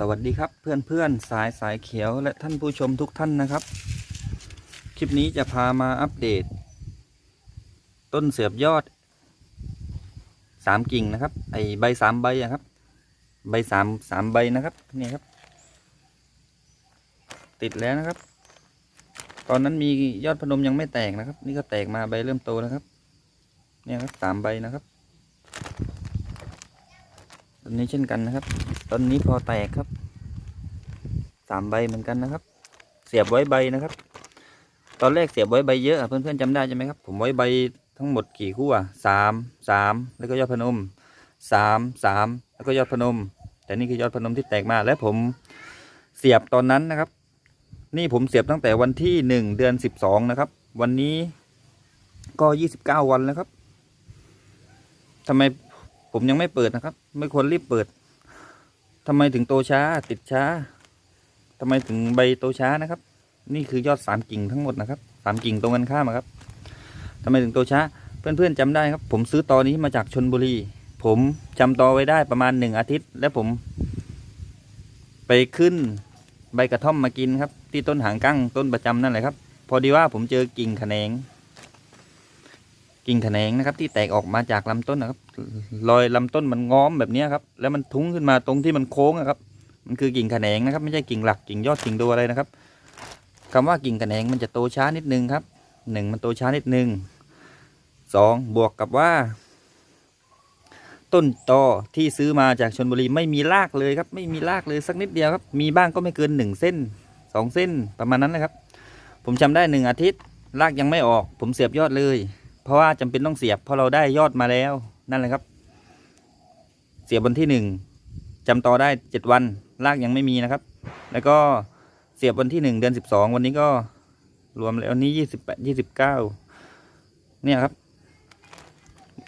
สวัสดีครับเพื่อนเพื่อนๆสายสายเขียวและท่านผู้ชมทุกท่านนะครับ คลิปนี้จะพามาอัปเดต ต้นเสียบยอดสามกิ่งนะครับ ไอใบสามใบอะครับ ใบสามสามใบนะครับนี่ครับ ติดแล้วนะครับ ตอนนั้นมียอดพนมยังไม่แตกนะครับ นี่ก็แตกมาใบเริ่มโตแล้วครับ เนี่ยครับสามใบนะครับ ต้นนี้เช่นกันนะครับต้นนี้พอแตกครับสามใบเหมือนกันนะครับ เสียบไว้ใบนะครับ ตอนแรกเสียบไว้ใบเยอะเพื่อนๆจำได้ใช่ไหมครับ ผมไว้ใบทั้งหมดกี่คู่อะสามสามแล้วก็ยอดพนมสามสามแล้วก็ยอดพนม แต่นี่คือยอดพนมที่แตกมาและผมเสียบตอนนั้นนะครับ นี่ผมเสียบตั้งแต่วันที่หนึ่งเดือนสิบสองนะครับ วันนี้ก็ยี่สิบเก้าวันแล้วครับทำไม ผมยังไม่เปิดนะครับ ไม่ควรรีบเปิดทำไมถึงโตช้า ติดช้าทำไมถึงใบโตช้านะครับ นี่คือยอดสามกิ่งทั้งหมดนะครับสามกิ่งตรงกันข้ามครับทำไมถึงโตช้า เพื่อนๆจำได้ครับ ผมซื้อตอนี้มาจากชนบุรี ผมจำตอไว้ได้ประมาณหนึ่งอาทิตย์ และผม ไปขึ้นใบกระท่อมมากินครับ ที่ต้นหางกั้งต้นประจำนั่นแหละครับ พอดีว่าผมเจอกิ่งแขนง กิ่งแขนงนะครับ ที่แตกออกมาจากลำต้นนะครับรอยลำต้นมันง้อมแบบนี้ครับ แล้วมันทุ้งขึ้นมาตรงที่มันโค้งอะครับมันคือกิ่งแขนงนะครับ ไม่ใช่กิ่งหลักกิ่งยอดกิ่งตัวอะไรนะครับคำว่ากิ่งแขนงมันจะโตช้านิดนึงครับหนึ่งมันโตช้านิดนึงสองบวกกับว่า ต้นตอที่ซื้อมาจากชนบุรีไม่มีรากเลยครับ ไม่มีรากเลยสักนิดเดียวครับ มีบ้างก็ไม่เกินหนึ่งเส้นสองเส้นประมาณนั้นนะครับ ผมจำได้หนึ่งอาทิตย์รากยังไม่ออก ผมเสียบยอดเลย เพราะว่าจำเป็นต้องเสียบเพราะเราได้ยอดมาแล้วนั่นแหละครับ เสียบวันที่หนึ่งจำต่อได้เจ็ดวันรากยังไม่มีนะครับ แล้วก็เสียบวันที่หนึ่งเดือนสิบสองวันนี้ก็รวมแล้วนนี้ยี่สิบแปดยี่สิบเก้าเนี่ยครับ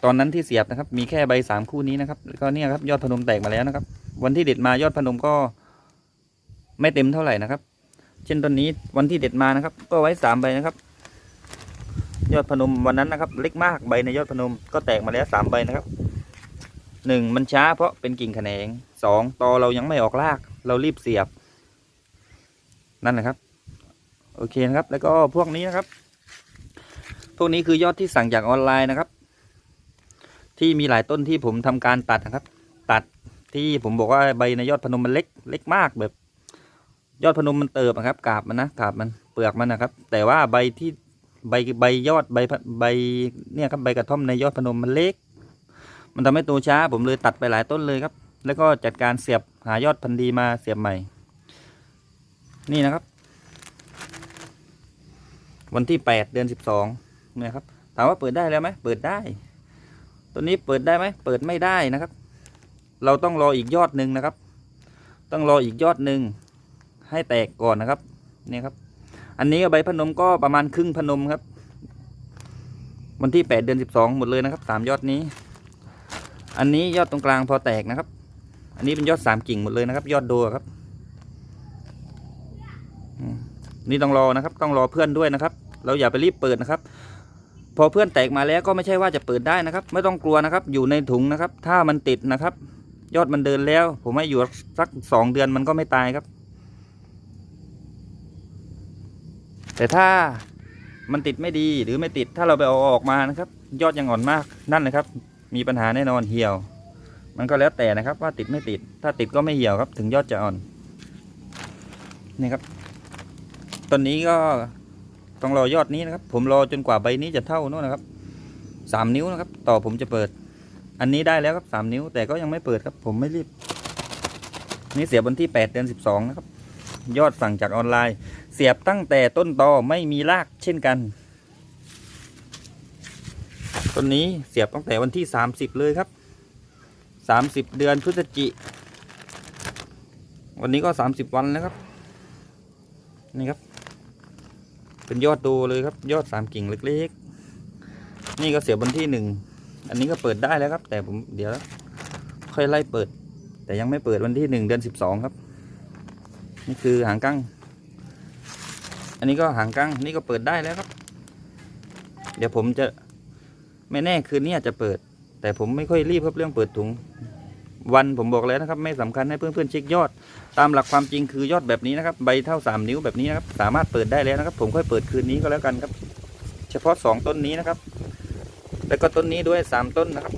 ตอนนั้นที่เสียบนะครับ มีแค่ใบสามคู่นี้นะครับแล้วก็เนี่ยครับยอดพนมแตกมาแล้วนะครับ วันที่เด็ดมายอดพนมก็ไม่เต็มเท่าไหร่นะครับ เช่นต้นนี้วันที่เด็ดมานะครับ ก็ไว้สามใบนะครับ ยอดพนมวันนั้นนะครับ เล็กมากใบในยอดพนมก็แตกมาแล้วสามใบนะครับหนึ่งมันช้าเพราะเป็นกิ่งแขนงสองตอเรายังไม่ออกราก เรารีบเสียบ นั่นแหละครับ โอเคนะครับ แล้วก็พวกนี้นะครับ พวกนี้คือยอดที่สั่งจากออนไลน์นะครับ ที่มีหลายต้นที่ผมทำการตัดนะครับ ตัดที่ผมบอกว่าใบในยอดพนมมันเล็กเล็กมากแบบ ยอดพนมมันเติบอะครับกาบมันนะกาบมันเปลือกมันนะครับ แต่ว่าใบที่ ใบใบยอดใบใบเนี่ยครับใบกระท่อมในยอดพนมมันเล็ก มันทำให้โตช้าผมเลยตัดไปหลายต้นเลยครับ แล้วก็จัดการเสียบหายอดพันธุ์ดีมาเสียบใหม่ นี่นะครับ วันที่แปดเดือนสิบสองเนี่ยครับ ถามว่าเปิดได้แล้วไหมเปิดได้ ตัวนี้เปิดได้ไหมเปิดไม่ได้นะครับ เราต้องรออีกยอดหนึ่งนะครับ ต้องรออีกยอดหนึ่งให้แตกก่อนนะครับเนี่ยครับ อันนี้ใบพนมก็ประมาณครึ่งพนมครับ วันที่แปดเดือนสิบสองหมดเลยนะครับสามยอดนี้ อันนี้ยอดตรงกลางพอแตกนะครับ อันนี้เป็นยอดสามกิ่งหมดเลยนะครับ ยอดโดครับ นี่ต้องรอนะครับ ต้องรอเพื่อนด้วยนะครับ เราอย่าไปรีบเปิดนะครับพอเพื่อนแตกมาแล้วก็ไม่ใช่ว่าจะเปิดได้นะครับ ไม่ต้องกลัวนะครับ อยู่ในถุงนะครับ ถ้ามันติดนะครับ ยอดมันเดินแล้ว ผมให้อยู่สักสองเดือนมันก็ไม่ตายครับ แต่ถ้ามันติดไม่ดีหรือไม่ติดถ้าเราไปเอาออกมานะครับ ยอดยังอ่อนมากนั่นเลยครับ มีปัญหาแน่นอนเหี่ยว มันก็แล้วแต่นะครับว่าติดไม่ติด ถ้าติดก็ไม่เหี่ยวครับ ถึงยอดจะอ่อนนี่ครับต้นนี้ก็ต้องรอยอดนี้นะครับ ผมรอจนกว่าใบนี้จะเท่าโน่นนะครับสามนิ้วนะครับ ต่อผมจะเปิด อันนี้ได้แล้วครับสามนิ้ว แต่ก็ยังไม่เปิดครับ ผมไม่รีบ นี่เสียบนที่แปดเดือนสิบสองนะครับ ยอดสั่งจากออนไลน์ สียบตั้งแต่ต้นตอไม่มีรากเช่นกัน ต้นนี้เสียบตั้งแต่วันที่สามสิบเลยครับสามสิบเดือนพฤศจิ วันนี้ก็สามสิบวันแล้วครับ นี่ครับ เป็นยอดโตเลยครับ ยอดสามกิ่งเล็กๆ นี่ก็เสียบวันที่หนึ่ง อันนี้ก็เปิดได้แล้วครับ แต่ผมเดี๋ยวค่อยไล่เปิด แต่ยังไม่เปิดวันที่หนึ่งเดือนสิบสองครับ นี่คือหางกั้ง อันนี้ก็หางกั้งนี่ก็เปิดได้แล้วครับ เดี๋ยวผมจะไม่แน่คืนนี้อาจจะเปิด แต่ผมไม่ค่อยรีบครับเรื่องเปิดถุง วันผมบอกแล้วนะครับ ไม่สำคัญให้เพื่อนๆเช็คยอด ตามหลักความจริงคือยอดแบบนี้นะครับ ใบเท่า 3 นิ้วแบบนี้นะครับ สามารถเปิดได้แล้วนะครับ ผมค่อยเปิดคืนนี้ก็แล้วกันครับ เฉพาะ 2 ต้นนี้นะครับ แล้วก็ต้นนี้ด้วย 3 ต้นนะครับ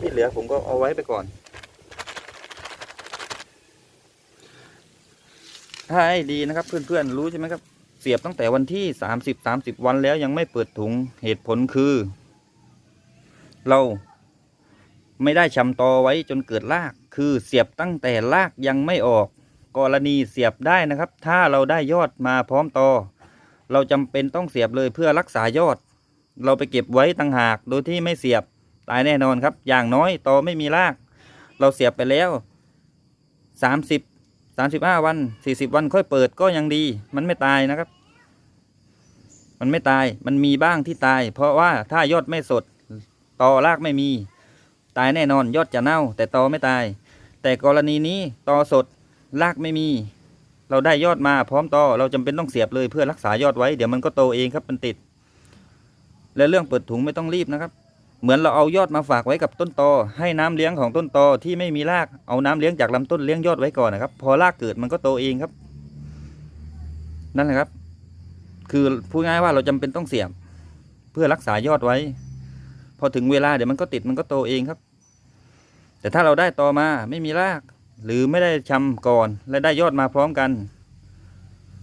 ที่เหลือผมก็เอาไว้ไปก่อน ถ้า ให้ดีนะครับเพื่อนๆรู้ใช่ไหมครับ เสียบตั้งแต่วันที่ 30 30 วันแล้วยังไม่เปิดถุงเหตุผลคือ เราไม่ได้ชำตอไว้จนเกิดราก คือเสียบตั้งแต่รากยังไม่ออก กรณีเสียบได้นะครับ ถ้าเราได้ยอดมาพร้อมตอเราจำเป็นต้องเสียบเลยเพื่อรักษายอด เราไปเก็บไว้ต่างหากโดยที่ไม่เสียบตายแน่นอนครับ อย่างน้อยตอไม่มีราก เราเสียบไปแล้ว 30 35 วัน 40 วันค่อยเปิดก็ยังดี มันไม่ตายนะครับ มันไม่ตายมันมีบ้างที่ตาย เพราะว่าถ้ายอดไม่สดตอรากไม่มี ตายแน่นอนยอดจะเน่า แต่ตอไม่ตาย แต่กรณีนี้ตอสดรากไม่มี เราได้ยอดมาพร้อมตอเราจำเป็นต้องเสียบเลยเพื่อรักษายอดไว้เดี๋ยวมันก็โตเองครับมันติด และเรื่องเปิดถุงไม่ต้องรีบนะครับ เหมือนเราเอายอดมาฝากไว้กับต้นตอ ให้น้ำเลี้ยงของต้นตอที่ไม่มีรากเอาน้ำเลี้ยงจากลำต้นเลี้ยงยอดไว้ก่อนนะครับ พอรากเกิดมันก็โตเองครับ นั่นแหละครับ คือพูดง่ายว่าเราจำเป็นต้องเสียบ เพื่อรักษายอดไว้ พอถึงเวลาเดี๋ยวมันก็ติดมันก็โตเองครับ แต่ถ้าเราได้ตอมาไม่มีราก หรือไม่ได้ชำก่อน และได้ยอดมาพร้อมกัน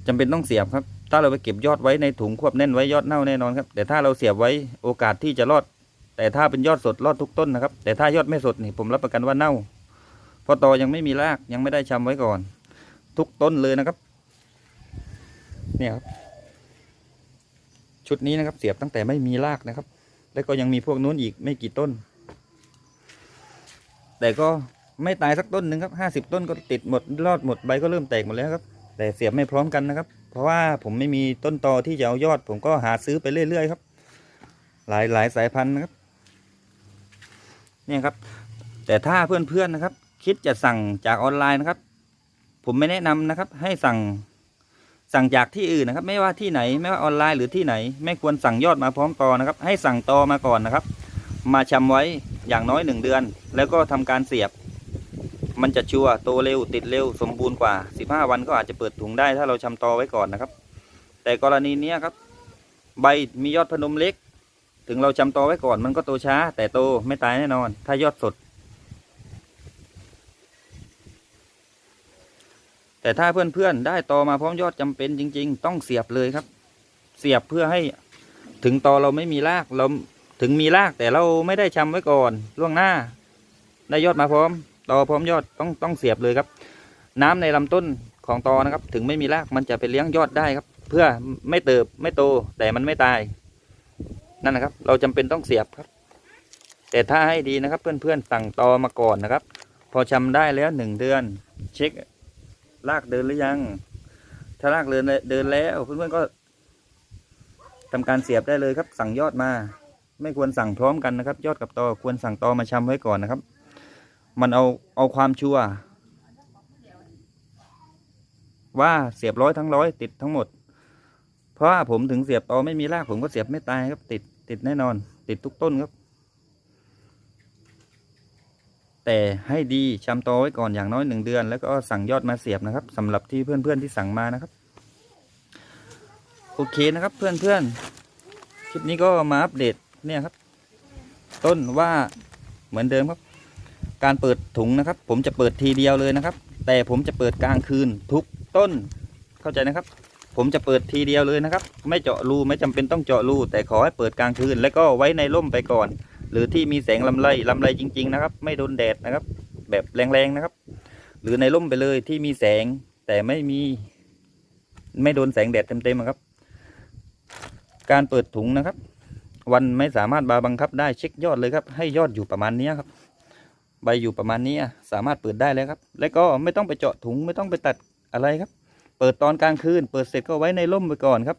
จำเป็นต้องเสียบครับ ถ้าเราไปเก็บยอดไว้ในถุงควบแน่นไว้ยอดเน่าแน่นอนครับ แต่ถ้าเราเสียบไว้โอกาสที่จะรอด แต่ถ้าเป็นยอดสดรอดทุกต้นนะครับ แต่ถ้ายอดไม่สดนี่ผมรับประกันว่าเน่าเพราะตอยังไม่มีรากยังไม่ได้ชำไว้ก่อน ทุกต้นเลยนะครับ เนี่ยครับ ชุดนี้นะครับเสียบตั้งแต่ไม่มีรากนะครับ แล้วก็ยังมีพวกนู้นอีกไม่กี่ต้น แต่ก็ไม่ตายสักต้นหนึ่งครับห้าสิบต้นก็ติดหมดรอดหมดใบก็เริ่มแตกหมดแล้วครับ แต่เสียบไม่พร้อมกันนะครับ เพราะว่าผมไม่มีต้นตอที่จะเอายอด ผมก็หาซื้อไปเรื่อยๆครับ หลายหลายสายพันธุ์นะครับ เนี่ยครับ แต่ถ้าเพื่อนๆนะครับ คิดจะสั่งจากออนไลน์นะครับ ผมไม่แนะนำนะครับ ให้สั่งสั่งจากที่อื่นนะครับ ไม่ว่าที่ไหนไม่ว่าออนไลน์หรือที่ไหน ไม่ควรสั่งยอดมาพร้อมตอนะครับ ให้สั่งตอมาก่อนนะครับ มาชำไว้อย่างน้อยหนึ่งเดือน แล้วก็ทำการเสียบ มันจะชัวร์โตเร็วติดเร็วสมบูรณ์กว่า 15 วันก็อาจจะเปิดถุงได้ถ้าเราชำตอไว้ก่อนนะครับ แต่กรณีนี้ครับ ใบมียอดพนมเล็ก ถึงเราจำตอไว้ก่อนมันก็โตช้า แต่โตไม่ตายแน่นอน ถ้ายอดสด แต่ถ้าเพื่อนๆได้ตอมาพร้อมยอดจำเป็นจริง ๆ ต้องเสียบเลยครับ เสียบเพื่อให้ถึงตอเราไม่มีรากเราถึงมีรากแต่เราไม่ได้ชำไว้ก่อนล่วงหน้า ได้ยอดมาพร้อม ตอพร้อมยอดต้องต้องเสียบเลยครับ น้ำในลำต้นของตอนะครับ ถึงไม่มีรากมันจะไปเลี้ยงยอดได้ครับ เพื่อไม่เติบไม่โตแต่มันไม่ตาย นั่นนะครับ เราจำเป็นต้องเสียบครับ แต่ถ้าให้ดีนะครับ เพื่อนๆสั่งตอมาก่อนนะครับ พอชำได้แล้วหนึ่งเดือน เช็ครากเดินหรือยัง ถ้ารากเดินเดินแล้วเพื่อนๆก็ทำการเสียบได้เลยครับ สั่งยอดมา ไม่ควรสั่งพร้อมกันนะครับ ยอดกับตอควรสั่งตอมาชำไว้ก่อนนะครับ มันเอาเอาความชัวว่าเสียบร้อยทั้งร้อยติดทั้งหมด เพราะว่าผมถึงเสียบตอไม่มีรากผมก็เสียบไม่ตายครับ ติดติดแน่นอน ติดทุกต้นครับ แต่ให้ดีชำตอไว้ก่อนอย่างน้อยหนึ่งเดือน แล้วก็สั่งยอดมาเสียบนะครับสำหรับที่เพื่อนๆที่สั่งมานะครับ โอเคนะครับเพื่อนๆคลิปนี้ก็มาอัปเดตเนี่ยครับ ต้นว่าเหมือนเดิมครับ การเปิดถุงนะครับ ผมจะเปิดทีเดียวเลยนะครับ แต่ผมจะเปิดกลางคืนทุกต้นเข้าใจนะครับ ผมจะเปิดทีเดียวเลยนะครับ ไม่เจาะรูไม่จำเป็นต้องเจาะรูแต่ขอให้เปิดกลางคืน แล้วก็ไว้ในร่มไปก่อน หรือที่มีแสงลำไรลำไรจริง ๆ นะครับ ไม่โดนแดดนะครับ แบบแรงๆนะครับ หรือในร่มไปเลยที่มีแสงแต่ไม่มี ไม่โดนแสงแดดเต็มๆครับ การเปิดถุงนะครับ วันไม่สามารถบาบังคับได้เช็คยอดเลยครับ ให้ยอดอยู่ประมาณนี้ครับ ใบอยู่ประมาณนี้สามารถเปิดได้แล้วครับ แล้วก็ไม่ต้องไปเจาะถุงไม่ต้องไปตัดอะไรครับ เปิดตอนกลางคืน เปิดเสร็จก็ไว้ในร่มไปก่อนครับ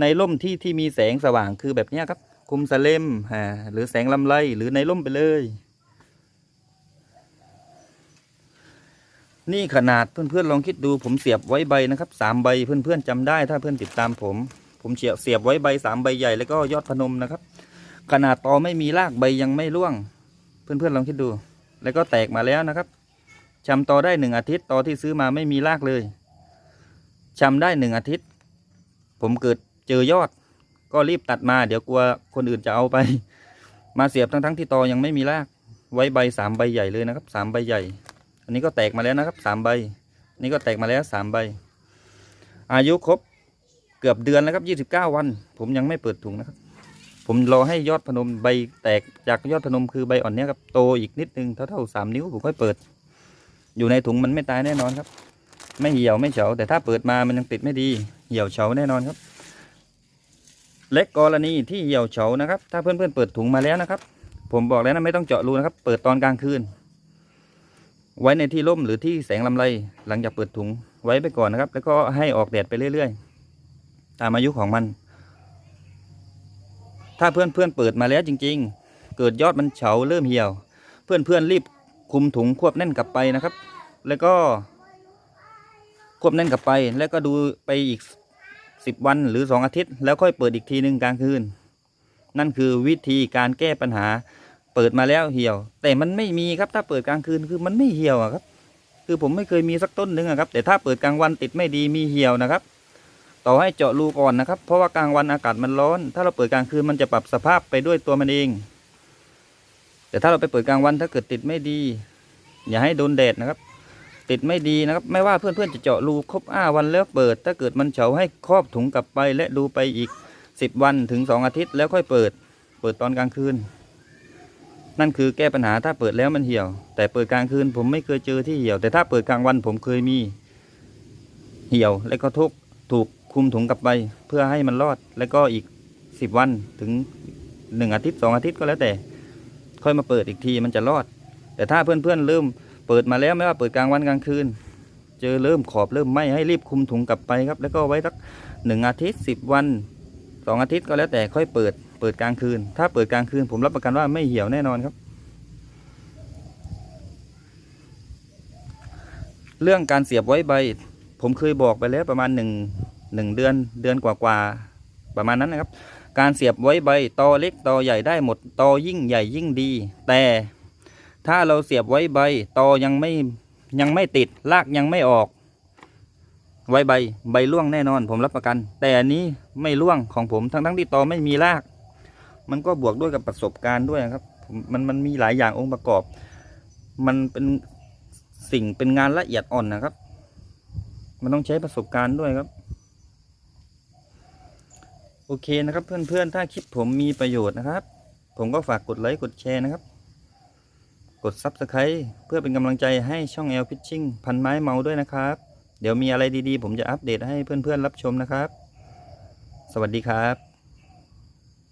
ในร่มที่ที่มีแสงสว่างคือแบบนี้ครับ คุมสเลมอ่าหรือแสงลำไรหรือในร่มไปเลย นี่ขนาดเพื่อนๆลองคิดดูผมเสียบไว้ใบนะครับสามใบเพื่อนๆจำได้ถ้าเพื่อนติดตามผม ผมเสียบเสียบไว้ใบสามใบใหญ่แล้วก็ยอดพนมนะครับ ขนาดตอไม่มีรากใบยังไม่ร่วง เพื่อนๆลองคิดดู แล้วก็แตกมาแล้วนะครับชำตอได้หนึ่งอาทิตย์ตอที่ซื้อมาไม่มีรากเลย ชำได้หนึ่งอาทิตย์ ผมเกิดเจอยอด ก็รีบตัดมา เดี๋ยวกลัวคนอื่นจะเอาไป มาเสียบทั้งทั้งๆที่ตอยังไม่มีราก ไว้ใบสามใบใหญ่เลยนะครับสามใบใหญ่ อันนี้ก็แตกมาแล้วนะครับสามใบ นี่ก็แตกมาแล้วสามใบ อายุครบเกือบเดือนแล้วครับยี่สิบเก้าวัน ผมยังไม่เปิดถุงนะครับ ผมรอให้ยอดพนมใบแตกจากยอดพนมคือใบอ่อนเนี้ยครับโตอีกนิดนึงเท่าเท่าสามนิ้วผมค่อยเปิด อยู่ในถุงมันไม่ตายแน่นอนครับ ไม่เหี่ยวไม่เฉาแต่ถ้าเปิดมามันยังติดไม่ดี เหี่ยวเฉาแน่นอนครับ เล็กกรณีที่เหี่ยวเฉานะครับ ถ้าเพื่อนๆเปิดถุงมาแล้วนะครับ ผมบอกแล้วนะไม่ต้องเจาะรูนะครับ เปิดตอนกลางคืน ไว้ในที่ร่มหรือที่แสงลำไรหลังจากเปิดถุงไว้ไปก่อนนะครับ แล้วก็ให้ออกแดดไปเรื่อยๆ ตามอายุของมัน ถ้าเพื่อนๆเปิดมาแล้วจริง ๆ เกิดยอดมันเฉาเริ่มเหี่ยว เพื่อนๆรีบคุมถุงควบแน่นกลับไปนะครับ แล้วก็ ควบแน่นกลับไป แล้วก็ดูไปอีกสิบวันหรือสองอาทิตย์ แล้วค่อยเปิดอีกทีหนึ่งกลางคืน นั่นคือวิธีการแก้ปัญหา เปิดมาแล้วเหี่ยว แต่มันไม่มีครับถ้าเปิดกลางคืนคือมันไม่เหี่ยวครับ คือผมไม่เคยมีสักต้นหนึ่งครับ แต่ถ้าเปิดกลางวันติดไม่ดีมีเหี่ยวนะครับ ต่อให้เจาะรูก่อนนะครับ เพราะว่ากลางวันอากาศมันร้อน ถ้าเราเปิดกลางคืนมันจะปรับสภาพไปด้วยตัวมันเอง แต่ถ้าเราไปเปิดกลางวันถ้าเกิดติดไม่ดี อย่าให้โดนแดดนะครับ ติดไม่ดีนะครับไม่ว่าเพื่อนๆจะเจาะรูครบอ้าวันแล้วเปิด ถ้าเกิดมันเฉาให้ครอบถุงกลับไปและดูไปอีกสิบวันถึงสองอาทิตย์แล้วค่อยเปิด เปิดตอนกลางคืน นั่นคือแก้ปัญหาถ้าเปิดแล้วมันเหี่ยว แต่เปิดกลางคืนผมไม่เคยเจอที่เหี่ยว แต่ถ้าเปิดกลางวันผมเคยมี เหี่ยวแล้วก็ทุกถูกคุมถุงกลับไป เพื่อให้มันรอดแล้วก็อีกสิบวันถึงหนึ่งอาทิตย์สองอาทิตย์ก็แล้วแต่ ค่อยมาเปิดอีกทีมันจะรอด แต่ถ้าเพื่อนๆเริ่ม เปิดมาแล้วไม่ว่าเปิดกลางวันกลางคืน เจอเริ่มขอบเริ่มไหมให้รีบคุมถุงกลับไปครับ แล้วก็ไว้สักหนึ่งอาทิตย์สิบวันสองอาทิตย์ก็แล้วแต่ค่อยเปิดเปิดกลางคืน ถ้าเปิดกลางคืน ผมรับประกันว่าไม่เหี่ยวแน่นอนครับ เรื่องการเสียบไว้ใบ ผมเคยบอกไปแล้วประมาณหนึ่งหนึ่งเดือนเดือนกว่าๆประมาณนั้นนะครับ การเสียบไว้ใบตอเล็กตอใหญ่ได้หมดตอยิ่งใหญ่ยิ่งดี แต่ ถ้าเราเสียบไว้ใบตอยังไม่ยังไม่ติดรากยังไม่ออก ไว้ใบใบร่วงแน่นอน ผมรับประกัน แต่อันนี้ไม่ร่วงของผมทั้งทั้งที่ตอไม่มีราก มันก็บวกด้วยกับประสบการณ์ด้วยครับมันมันมีหลายอย่างองค์ประกอบ มันเป็นสิ่งเป็นงานละเอียดอ่อนนะครับ มันต้องใช้ประสบการณ์ด้วยครับ โอเคนะครับเพื่อนๆถ้าคลิปผมมีประโยชน์นะครับ ผมก็ฝากกดไลค์กดแชร์นะครับ กด Subscribe เพื่อเป็นกำลังใจให้ช่อง L Pitching พันไม้เมาด้วยนะครับ เดี๋ยวมีอะไรดีๆ ผมจะอัปเดตให้เพื่อนๆรับชมนะครับ สวัสดีครับ